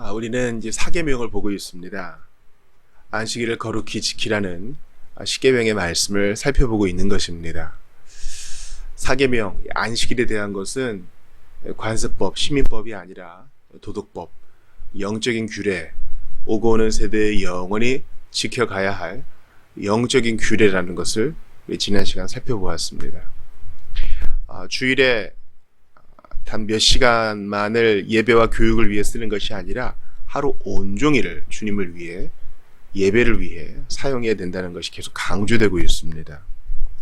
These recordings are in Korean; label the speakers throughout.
Speaker 1: 아, 우리는 이제 사계명을 보고 있습니다. 안식일을 거룩히 지키라는 아, 십계명의 말씀을 살펴보고 있는 것입니다. 사계명, 안식일에 대한 것은 관습법, 시민법이 아니라 도덕법, 영적인 규례, 오고 오는 세대에 영원히 지켜가야 할 영적인 규례라는 것을 지난 시간 살펴보았습니다. 아, 주일에 단 몇 시간만을 예배와 교육을 위해 쓰는 것이 아니라 하루 온종일을 주님을 위해 예배를 위해 사용해야 된다는 것이 계속 강조되고 있습니다.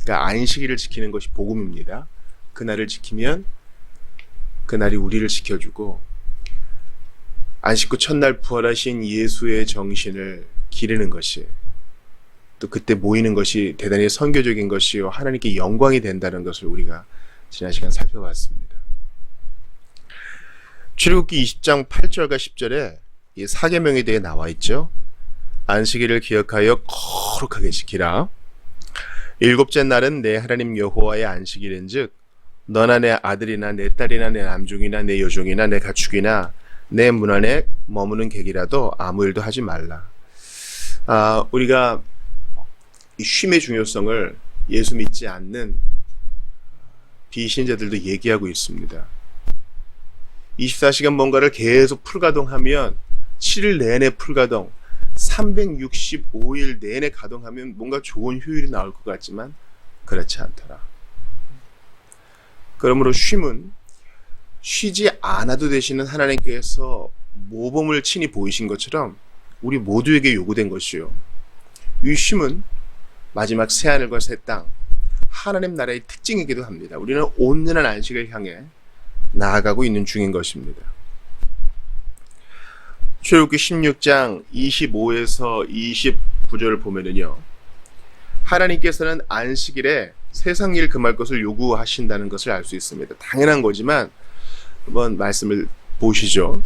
Speaker 1: 그러니까 안식일을 지키는 것이 복음입니다. 그날을 지키면 그날이 우리를 지켜주고 안식 후 첫날 부활하신 예수의 정신을 기르는 것이 또 그때 모이는 것이 대단히 선교적인 것이요 하나님께 영광이 된다는 것을 우리가 지난 시간 살펴봤습니다. 출애굽기 20장 8절과 10절에 이 사계명에 대해 나와 있죠. 안식일을 기억하여 거룩하게 지키라. 일곱째 날은 내 하나님 여호와의 안식일인즉 너나 내 아들이나 내 딸이나 내 남종이나 내 여종이나 내 가축이나 내 문 안에 머무는 객이라도 아무 일도 하지 말라. 아, 우리가 이 쉼의 중요성을 예수 믿지 않는 비신자들도 얘기하고 있습니다. 24시간 뭔가를 계속 풀가동하면 7일 내내 풀가동, 365일 내내 가동하면 뭔가 좋은 효율이 나올 것 같지만 그렇지 않더라. 그러므로 쉼은 쉬지 않아도 되시는 하나님께서 모범을 친히 보이신 것처럼 우리 모두에게 요구된 것이요. 이 쉼은 마지막 새하늘과 새 땅, 하나님 나라의 특징이기도 합니다. 우리는 온전한 안식을 향해 나아가고 있는 중인 것입니다. 출애굽기 16장 25에서 29절을 보면은요. 하나님께서는 안식일에 세상 일 금할 것을 요구하신다는 것을 알 수 있습니다. 당연한 거지만 한번 말씀을 보시죠.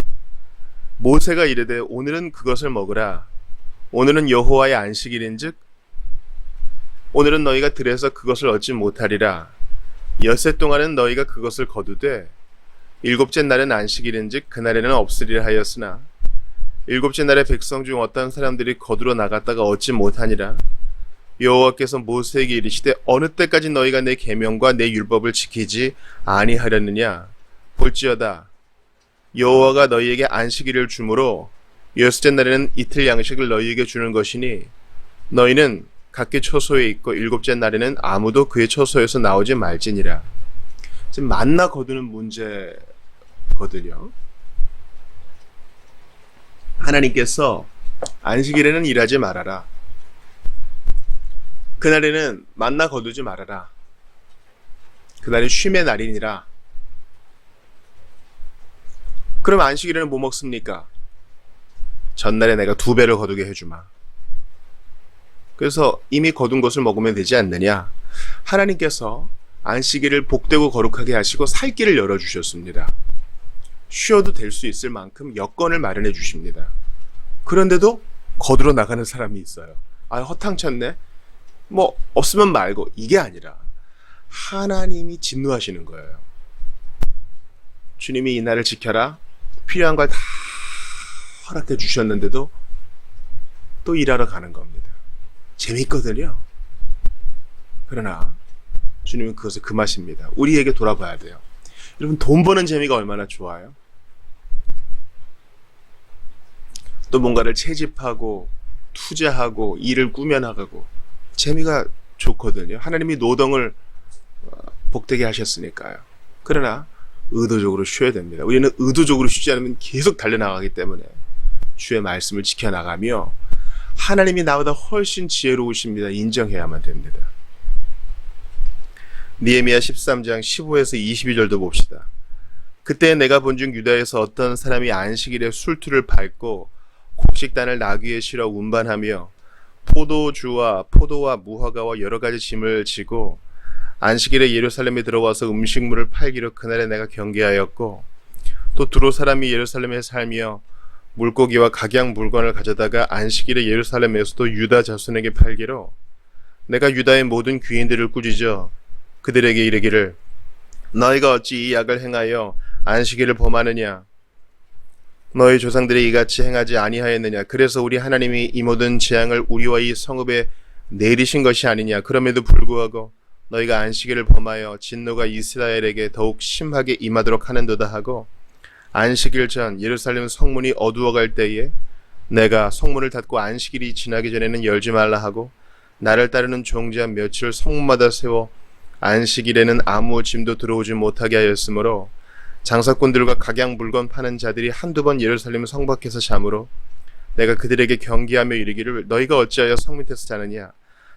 Speaker 1: 모세가 이르되 오늘은 그것을 먹으라. 오늘은 여호와의 안식일인즉 오늘은 너희가 들에서 그것을 얻지 못하리라. 엿새 동안은 너희가 그것을 거두되 일곱째 날은 안식일인즉 그날에는 없으리라 하였으나 일곱째 날에 백성 중 어떤 사람들이 거두러 나갔다가 얻지 못하니라. 여호와께서 모세에게 이르시되 어느 때까지 너희가 내 계명과 내 율법을 지키지 아니하려느냐 볼지어다 여호와가 너희에게 안식일을 주므로 여섯째 날에는 이틀 양식을 너희에게 주는 것이니 너희는 각기 처소에 있고 일곱째 날에는 아무도 그의 처소에서 나오지 말지니라. 지금 만나 거두는 문제 거든요. 하나님께서 안식일에는 일하지 말아라. 그날에는 만나 거두지 말아라. 그날은 쉼의 날이니라. 그럼 안식일에는 뭐 먹습니까? 전날에 내가 두 배를 거두게 해주마. 그래서 이미 거둔 것을 먹으면 되지 않느냐? 하나님께서 안식일을 복되고 거룩하게 하시고 살 길을 열어주셨습니다. 쉬어도 될 수 있을 만큼 여건을 마련해 주십니다. 그런데도 거들어 나가는 사람이 있어요. 아, 허탕쳤네? 뭐, 없으면 말고. 이게 아니라, 하나님이 진노하시는 거예요. 주님이 이 날을 지켜라. 필요한 걸 다 허락해 주셨는데도 또 일하러 가는 겁니다. 재밌거든요. 그러나, 주님은 그것을 금하십니다. 우리에게 돌아봐야 돼요. 여러분, 돈 버는 재미가 얼마나 좋아요? 또 뭔가를 채집하고 투자하고 일을 꾸며나가고 재미가 좋거든요. 하나님이 노동을 어, 복되게 하셨으니까요. 그러나 의도적으로 쉬어야 됩니다. 우리는 의도적으로 쉬지 않으면 계속 달려나가기 때문에 주의 말씀을 지켜나가며 하나님이 나보다 훨씬 지혜로우십니다. 인정해야만 됩니다. 니에미야 13장 15에서 22절도 봅시다. 그때 내가 본중 유다에서 어떤 사람이 안식일에 술투를 밟고 곡식단을 나귀에 실어 운반하며 포도주와 포도와 무화과와 여러 가지 짐을 지고 안식일에 예루살렘에 들어와서 음식물을 팔기로 그날에 내가 경계하였고 또 두로 사람이 예루살렘에 살며 물고기와 각양 물건을 가져다가 안식일에 예루살렘에서도 유다 자손에게 팔기로 내가 유다의 모든 귀인들을 꾸짖어 그들에게 이르기를 너희가 어찌 이 약을 행하여 안식일을 범하느냐 너희 조상들이 이같이 행하지 아니하였느냐? 그래서 우리 하나님이 이 모든 재앙을 우리와 이 성읍에 내리신 것이 아니냐? 그럼에도 불구하고 너희가 안식일을 범하여 진노가 이스라엘에게 더욱 심하게 임하도록 하는도다 하고 안식일 전 예루살렘 성문이 어두워갈 때에 내가 성문을 닫고 안식일이 지나기 전에는 열지 말라 하고 나를 따르는 종자 며칠 성문마다 세워 안식일에는 아무 짐도 들어오지 못하게 하였으므로 장사꾼들과 각양 물건 파는 자들이 한두 번 예루살렘 성 밖에서 잠으로 내가 그들에게 경계하며 이르기를 너희가 어찌하여 성 밑에서 자느냐?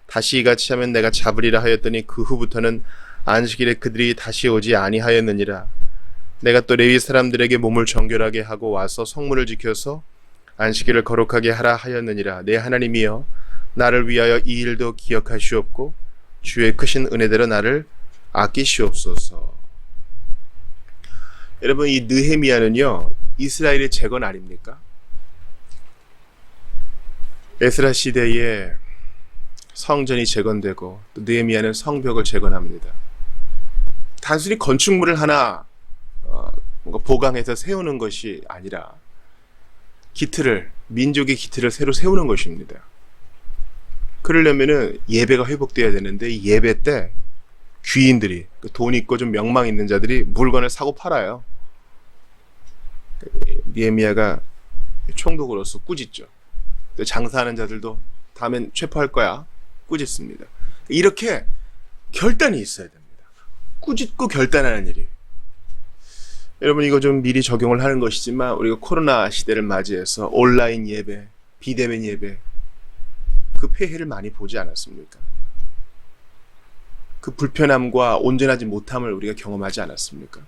Speaker 1: 다시 이같이 하면 내가 잡으리라 하였더니 그 후부터는 안식일에 그들이 다시 오지 아니하였느니라. 내가 또 레위 사람들에게 몸을 정결하게 하고 와서 성문을 지켜서 안식일을 거룩하게 하라 하였느니라. 내 하나님이여 나를 위하여 이 일도 기억하시옵고 주의 크신 은혜대로 나를 아끼시옵소서. 여러분 이 느헤미야는요 이스라엘의 재건 아닙니까? 에스라 시대에 성전이 재건되고 또 느헤미야는 성벽을 재건합니다. 단순히 건축물을 하나 어, 뭔가 보강해서 세우는 것이 아니라 기틀을 민족의 기틀을 새로 세우는 것입니다. 그러려면은 예배가 회복돼야 되는데 이 예배 때 귀인들이 그돈 있고 좀 명망 있는 자들이 물건을 사고 팔아요. 니에미아가 총독으로서 꾸짖죠. 또 장사하는 자들도 다음엔 체포할 거야. 꾸짖습니다. 이렇게 결단이 있어야 됩니다. 꾸짖고 결단하는 일이. 여러분 이거 좀 미리 적용을 하는 것이지만 우리가 코로나 시대를 맞이해서 온라인 예배, 비대면 예배 그 폐해를 많이 보지 않았습니까? 그 불편함과 온전하지 못함을 우리가 경험하지 않았습니까?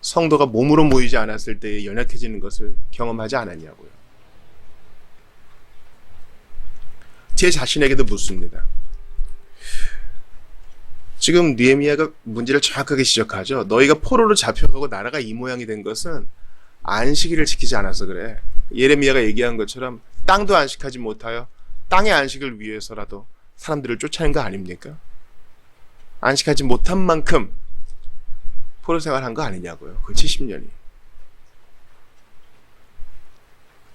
Speaker 1: 성도가 몸으로 모이지 않았을 때에 연약해지는 것을 경험하지 않았냐고요. 제 자신에게도 묻습니다. 지금 느헤미야가 문제를 정확하게 지적하죠. 너희가 포로로 잡혀가고 나라가 이 모양이 된 것은 안식일을 지키지 않아서 그래. 예레미야가 얘기한 것처럼 땅도 안식하지 못하여 땅의 안식을 위해서라도 사람들을 쫓아낸 거 아닙니까? 안식하지 못한 만큼 포로 생활한 거 아니냐고요. 그 70년이.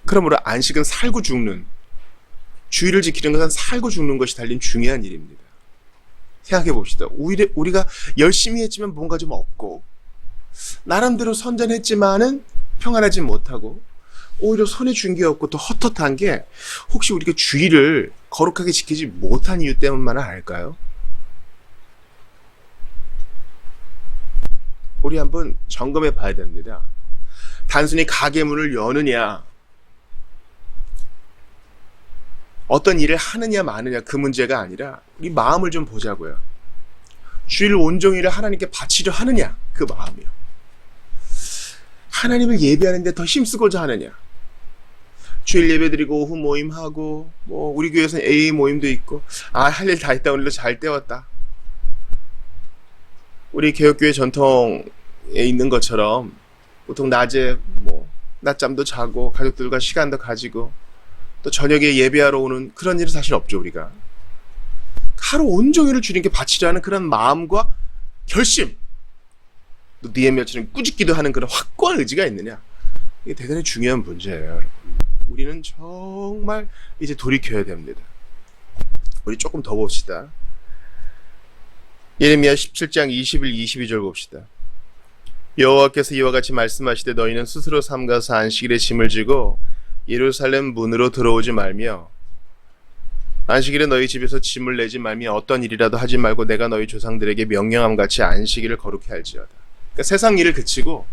Speaker 1: 그러므로 안식은 살고 죽는 주의를 지키는 것은 살고 죽는 것이 달린 중요한 일입니다. 생각해 봅시다. 우리, 우리가 열심히 했지만 뭔가 좀 없고 나름대로 선전했지만은 평안하지 못하고 오히려 손에 쥔게 없고 또 헛헛한 게 혹시 우리가 주의를 거룩하게 지키지 못한 이유 때문만 아닐까요? 우리 한번 점검해 봐야 됩니다. 단순히 가게 문을 여느냐, 어떤 일을 하느냐 마느냐 그 문제가 아니라 우리 마음을 좀 보자고요. 주일 온종일을 하나님께 바치려 하느냐 그 마음이요. 하나님을 예배하는데 더 힘쓰고자 하느냐. 주일 예배드리고 오후 모임하고 뭐 우리 교회에서는 AA 모임도 있고 아 할 일 다 했다 오늘도 잘 때웠다. 우리 개혁교회 전통에 있는 것처럼 보통 낮에 뭐 낮잠도 자고 가족들과 시간도 가지고 또 저녁에 예배하러 오는 그런 일은 사실 없죠 우리가. 하루 온종일을 주님께 바치려 하는 그런 마음과 결심. 또 니에미아처럼 꾸짖기도 하는 그런 확고한 의지가 있느냐. 이게 대단히 중요한 문제예요 여러분. 우리는 정말 이제 돌이켜야 됩니다. 우리 조금 더 봅시다 예레미야 17장 21, 22절 봅시다 여호와께서 이와 같이 말씀하시되 너희는 스스로 삼가서 안식일에 짐을 지고 예루살렘 문으로 들어오지 말며 안식일에 너희 집에서 짐을 내지 말며 어떤 일이라도 하지 말고 내가 너희 조상들에게 명령함 같이 안식일을 거룩히 할지어다. 그러니까 세상 일을 그치고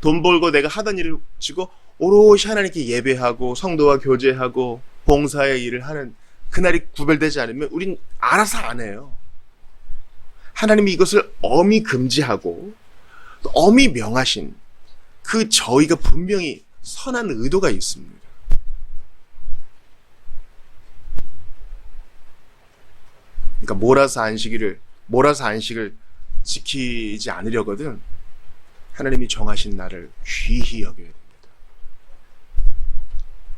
Speaker 1: 돈 벌고 내가 하던 일을 그치고 오롯이 하나님께 예배하고 성도와 교제하고 봉사의 일을 하는 그날이 구별되지 않으면 우린 알아서 안 해요. 하나님이 이것을 엄히 금지하고 또 엄히 명하신 그 저희가 분명히 선한 의도가 있습니다. 그러니까 몰아서 안식일을 몰아서 안식을 지키지 않으려거든 하나님이 정하신 날을 귀히 여겨야 됩니다.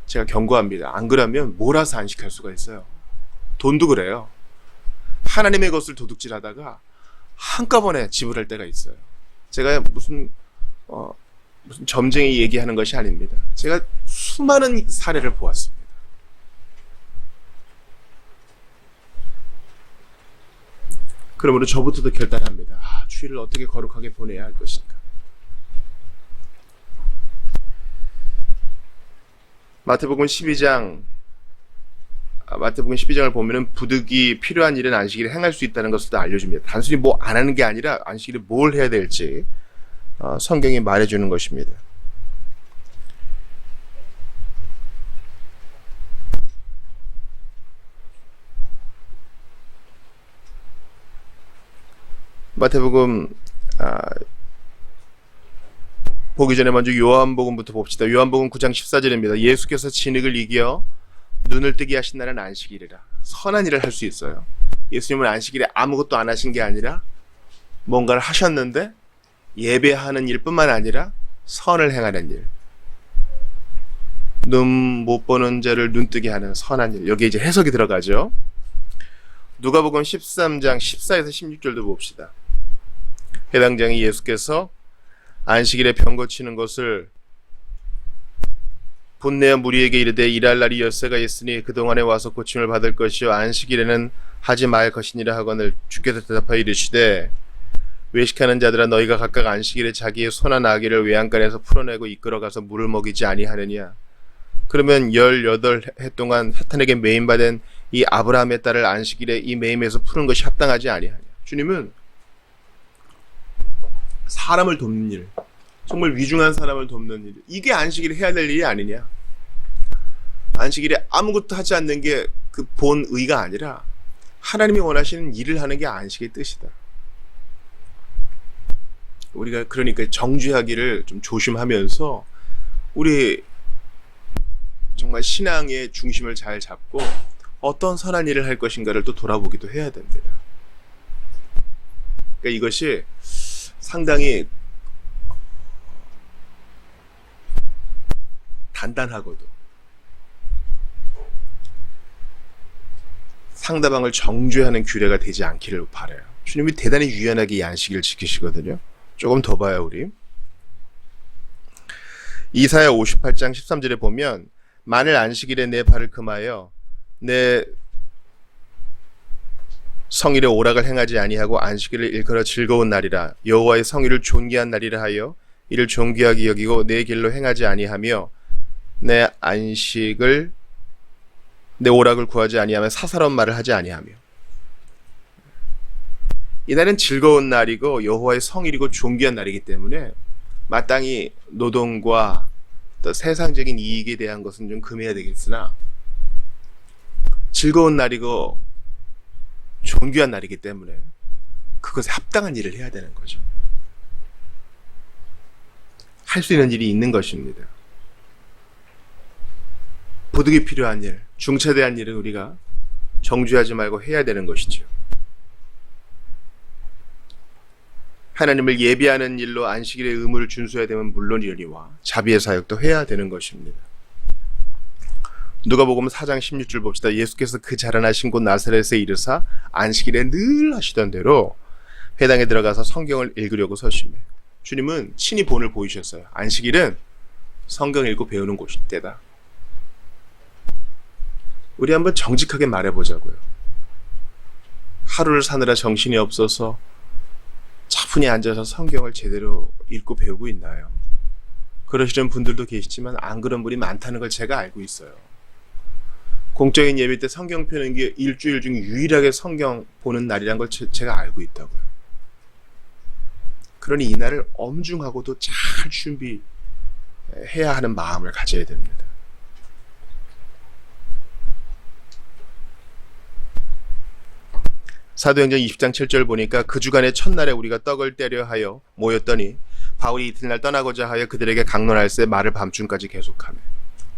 Speaker 1: 제가 경고합니다. 안 그러면 몰아서 안식할 수가 있어요. 돈도 그래요. 하나님의 것을 도둑질하다가 한꺼번에 지불할 때가 있어요. 제가 무슨 어, 무슨 점쟁이 얘기하는 것이 아닙니다. 제가 수많은 사례를 보았습니다. 그러므로 저부터도 결단합니다. 아, 주일을 어떻게 거룩하게 보내야 할 것인가. 마태복음 12장 아, 마태복음 12장을 보면은 부득이 필요한 일은 안식일에 행할 수 있다는 것을 다 알려줍니다. 단순히 뭐 안 하는 게 아니라 안식일에 뭘 해야 될지 어, 성경이 말해주는 것입니다. 마태복음 아, 보기 전에 먼저 요한복음부터 봅시다. 요한복음 9장 14절입니다. 예수께서 진흙을 이겨 눈을 뜨게 하신 날은 안식일이라. 선한 일을 할 수 있어요. 예수님은 안식일에 아무것도 안 하신 게 아니라 뭔가를 하셨는데 예배하는 일뿐만 아니라 선을 행하는 일. 눈 못 보는 자를 눈뜨게 하는 선한 일. 여기 이제 해석이 들어가죠. 누가복음 13장 14에서 16절도 봅시다. 해당 장이 예수께서 안식일에 병 고치는 것을 본내어 무리에게 이르되 일할 날이 엿새가 있으니 그동안에 와서 고침을 받을 것이요 안식일에는 하지 말 것이니라 하거늘 주께서 대답하여 이르시되 외식하는 자들아 너희가 각각 안식일에 자기의 소나 나귀를 외양간에서 풀어내고 이끌어가서 물을 먹이지 아니하느냐? 그러면 18해 동안 사탄에게 매임받은 이 아브라함의 딸을 안식일에 이 매임에서 푸는 것이 합당하지 아니하냐? 주님은 사람을 돕는 일 정말 위중한 사람을 돕는 일 이게 안식일에 해야 될 일이 아니냐 안식일에 아무것도 하지 않는 게 그 본 의가 아니라 하나님이 원하시는 일을 하는 게 안식의 뜻이다. 우리가 그러니까 정죄하기를 좀 조심하면서 우리 정말 신앙의 중심을 잘 잡고 어떤 선한 일을 할 것인가를 또 돌아보기도 해야 됩니다. 그러니까 이것이 상당히 단단하고도 상대방을 정죄하는 규례가 되지 않기를 바래요. 주님이 대단히 유연하게 이 안식일 지키시거든요. 조금 더 봐요, 우리. 이사야 58장 13절에 보면 만일 안식일에 내 발을 금하여 내 성일의 오락을 행하지 아니하고 안식일을 일컬어 즐거운 날이라 여호와의 성일을 존귀한 날이라 하여 이를 존귀하게 여기고 내 길로 행하지 아니하며 내 안식을 내 오락을 구하지 아니하며 사사로운 말을 하지 아니하며 이날은 즐거운 날이고 여호와의 성일이고 존귀한 날이기 때문에 마땅히 노동과 또 세상적인 이익에 대한 것은 좀 금해야 되겠으나 즐거운 날이고 존귀한 날이기 때문에 그것에 합당한 일을 해야 되는 거죠. 할 수 있는 일이 있는 것입니다. 도둑이 필요한 일, 중차대한 일은 우리가 정죄하지 말고 해야 되는 것이죠. 하나님을 예비하는 일로 안식일의 의무를 준수해야 되면 물론이니와 자비의 사역도 해야 되는 것입니다. 누가복음 4장 16절 봅시다. 예수께서 그 자라나신 곳 나사렛에 이르사 안식일에 늘 하시던 대로 회당에 들어가서 성경을 읽으려고 서심해. 주님은 친히 본을 보이셨어요. 안식일은 성경 읽고 배우는 곳이 때다. 우리 한번 정직하게 말해보자고요. 하루를 사느라 정신이 없어서 차분히 앉아서 성경을 제대로 읽고 배우고 있나요? 그러시는 분들도 계시지만 안 그런 분이 많다는 걸 제가 알고 있어요. 공적인 예배 때 성경 펴는 게 일주일 중 유일하게 성경 보는 날이란 걸 제, 제가 알고 있다고요. 그러니 이 날을 엄중하고도 잘 준비해야 하는 마음을 가져야 됩니다. 사도행전 20장 7절 보니까 그 주간의 첫날에 우리가 떡을 떼려 하여 모였더니 바울이 이튿날 떠나고자 하여 그들에게 강론할새 말을 밤중까지 계속하며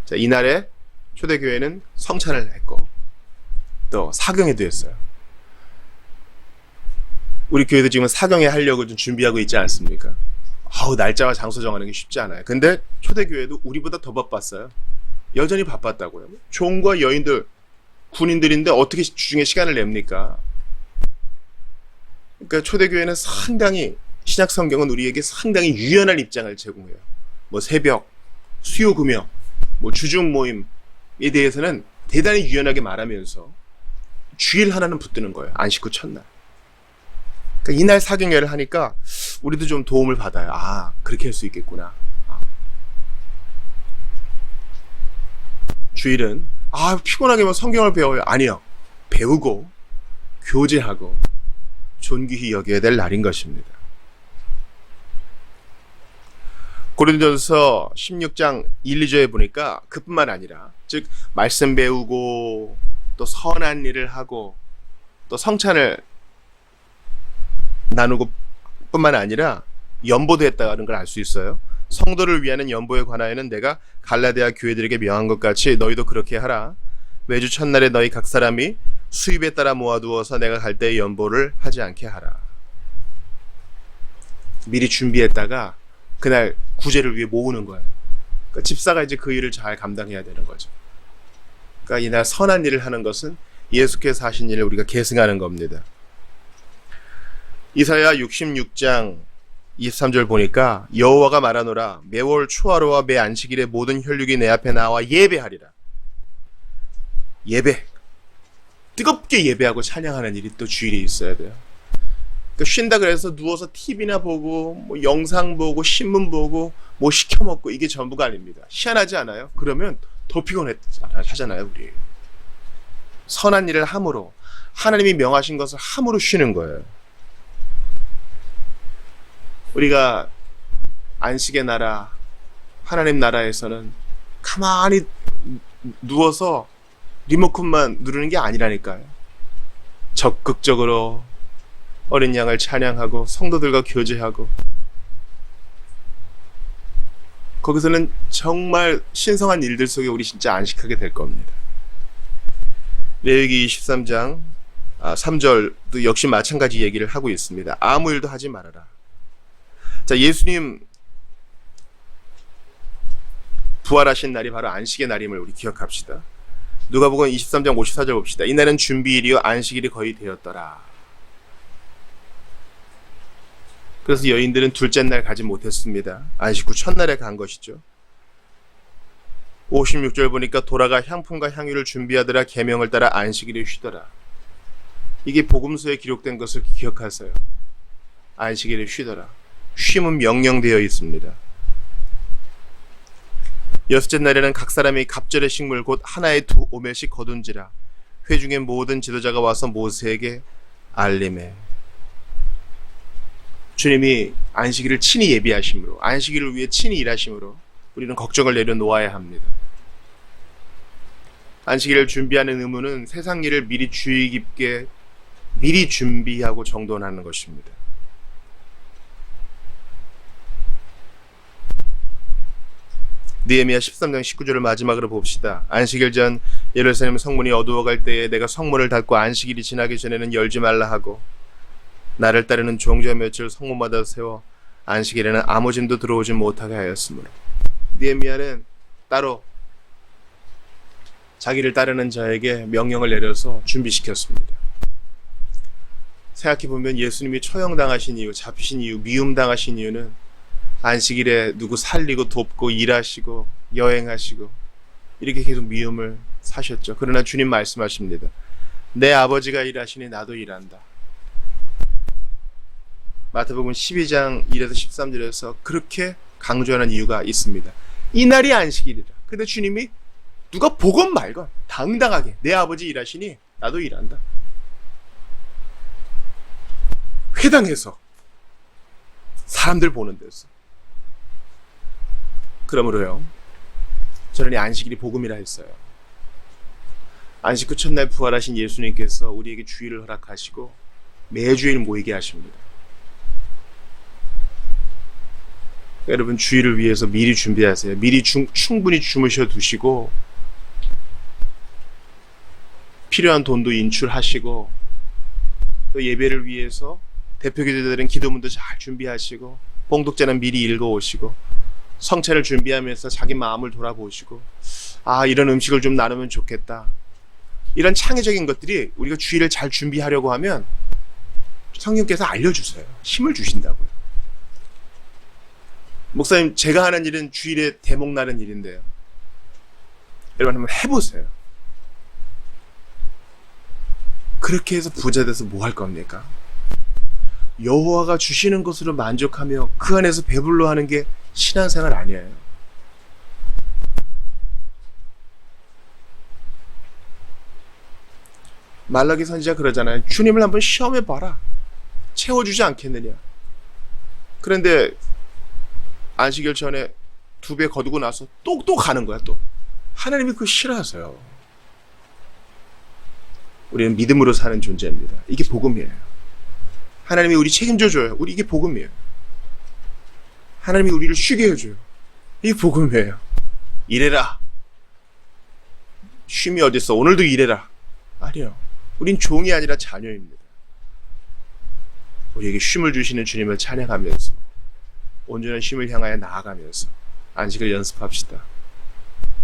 Speaker 1: 자, 이날에 초대교회는 성찬을 했고 또 사경회도 했어요. 우리 교회도 지금 사경회 하려고 좀 준비하고 있지 않습니까? 아우 날짜와 장소 정하는 게 쉽지 않아요. 근데 초대교회도 우리보다 더 바빴어요. 여전히 바빴다고요. 종과 여인들, 군인들인데 어떻게 주중에 시간을 냅니까? 그러니까 초대교회는 상당히 신약 성경은 우리에게 상당히 유연한 입장을 제공해요. 뭐 새벽, 수요 금요, 뭐 주중 모임에 대해서는 대단히 유연하게 말하면서 주일 하나는 붙드는 거예요. 안식 후 첫날. 그러니까 이날 사경회를 하니까 우리도 좀 도움을 받아요. 아, 그렇게 할 수 있겠구나. 아. 주일은 아, 피곤하게 뭐 성경을 배워요. 아니요. 배우고 교제하고 존귀히 여겨야 될 날인 것입니다. 고린도전서 16장 1, 2절에 보니까 그뿐만 아니라 즉 말씀 배우고 또 선한 일을 하고 또 성찬을 나누고 뿐만 아니라 연보도 했다는 걸 알 수 있어요. 성도를 위하는 연보에 관하여는 내가 갈라디아 교회들에게 명한 것 같이 너희도 그렇게 하라. 매주 첫날에 너희 각 사람이 수입에 따라 모아두어서 내가 갈 때에 연보를 하지 않게 하라. 미리 준비했다가 그날 구제를 위해 모으는 거예요. 그러니까 집사가 이제 그 일을 잘 감당해야 되는 거죠. 그러니까 이날 선한 일을 하는 것은 예수께서 하신 일을 우리가 계승하는 겁니다. 이사야 66장 23절 보니까 여호와가 말하노라 매월 초하루와 매 안식일에 모든 혈육이 내 앞에 나와 예배하리라. 예배. 뜨겁게 예배하고 찬양하는 일이 또 주일에 있어야 돼요. 그러니까 쉰다 그래서 누워서 TV나 보고 뭐 영상 보고 신문 보고 뭐 시켜 먹고 이게 전부가 아닙니다. 희한하지 않아요? 그러면 더 피곤하잖아요, 우리. 선한 일을 함으로 하나님이 명하신 것을 함으로 쉬는 거예요. 우리가 안식의 나라, 하나님 나라에서는 가만히 누워서 리모컨만 누르는 게 아니라니까요. 적극적으로 어린 양을 찬양하고 성도들과 교제하고 거기서는 정말 신성한 일들 속에 우리 진짜 안식하게 될 겁니다. 레위기 23장 아, 3절도 역시 마찬가지 얘기를 하고 있습니다. 아무 일도 하지 말아라. 자, 예수님 부활하신 날이 바로 안식의 날임을 우리 기억합시다. 누가복음 23장 54절 봅시다. 이날은 준비일이요 안식일이 거의 되었더라. 그래서 여인들은 둘째 날 가지 못했습니다. 안식 후 첫날에 간 것이죠. 56절 보니까 돌아가 향품과 향유를 준비하더라 계명을 따라 안식일에 쉬더라. 이게 복음서에 기록된 것을 기억하세요. 안식일에 쉬더라. 쉼은 명령되어 있습니다. 여섯째 날에는 각 사람이 갑절의 식물 곧 하나에 두 오멜씩 거둔지라 회중의 모든 지도자가 와서 모세에게 알림해 주님이 안식일을 친히 예비하심으로 안식일을 위해 친히 일하심으로 우리는 걱정을 내려놓아야 합니다. 안식일을 준비하는 의무는 세상 일을 미리 주의 깊게 미리 준비하고 정돈하는 것입니다. 느헤미야 13장 19절을 마지막으로 봅시다. 안식일 전 예루살렘 성문이 어두워갈 때에 내가 성문을 닫고 안식일이 지나기 전에는 열지 말라 하고 나를 따르는 종자 며칠 성문마다 세워 안식일에는 아무 짐도 들어오지 못하게 하였으므로 느헤미야는 따로 자기를 따르는 자에게 명령을 내려서 준비시켰습니다. 생각해 보면 예수님이 처형당하신 이유, 잡히신 이유, 미움당하신 이유는 안식일에 누구 살리고 돕고 일하시고 여행하시고 이렇게 계속 미움을 사셨죠. 그러나 주님 말씀하십니다. 내 아버지가 일하시니 나도 일한다. 마태복음 12장 1에서 13절에서 그렇게 강조하는 이유가 있습니다. 이 날이 안식일이라. 근데 주님이 누가 보건 말건 당당하게 내 아버지 일하시니 나도 일한다. 회당에서 사람들 보는 데서 그러므로요. 저는 이 안식일이 복음이라 했어요. 안식 후 첫날 부활하신 예수님께서 우리에게 주일을 허락하시고 매주일 모이게 하십니다. 여러분 주일을 위해서 미리 준비하세요. 미리 중, 충분히 주무셔 두시고 필요한 돈도 인출하시고 또 예배를 위해서 대표 기도들은 기도문도 잘 준비하시고 봉독자는 미리 읽어 오시고 성찬을 준비하면서 자기 마음을 돌아보시고 아 이런 음식을 좀 나누면 좋겠다 이런 창의적인 것들이 우리가 주일을 잘 준비하려고 하면 성령께서 알려주세요 힘을 주신다고요 목사님, 제가 하는 일은 주일에 대목 나는 일인데요. 여러분 한번 해보세요. 그렇게 해서 부자 돼서 뭐 할 겁니까? 여호와가 주시는 것으로 만족하며 그 안에서 배불러 하는 게 신앙생활 아니에요. 말라기 선지자 그러잖아요. 주님을 한번 시험해 봐라. 채워주지 않겠느냐. 그런데 안식일 전에 두 배 거두고 나서 또 또 가는 거야 또. 하나님이 그거 싫어하세요. 우리는 믿음으로 사는 존재입니다. 이게 복음이에요. 하나님이 우리 책임져 줘요. 우리 이게 복음이에요. 하나님이 우리를 쉬게 해줘요. 이게 복음이에요. 일해라. 쉼이 어딨어? 오늘도 일해라. 아니요. 우린 종이 아니라 자녀입니다. 우리에게 쉼을 주시는 주님을 찬양하면서 온전한 쉼을 향하여 나아가면서 안식을 연습합시다.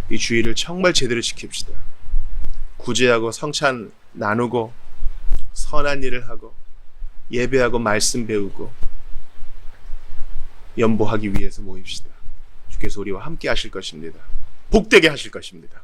Speaker 1: 이 주의를 정말 제대로 지킵시다. 구제하고 성찬 나누고 선한 일을 하고 예배하고 말씀 배우고 연보하기 위해서 모입시다. 주께서 우리와 함께 하실 것입니다. 복되게 하실 것입니다.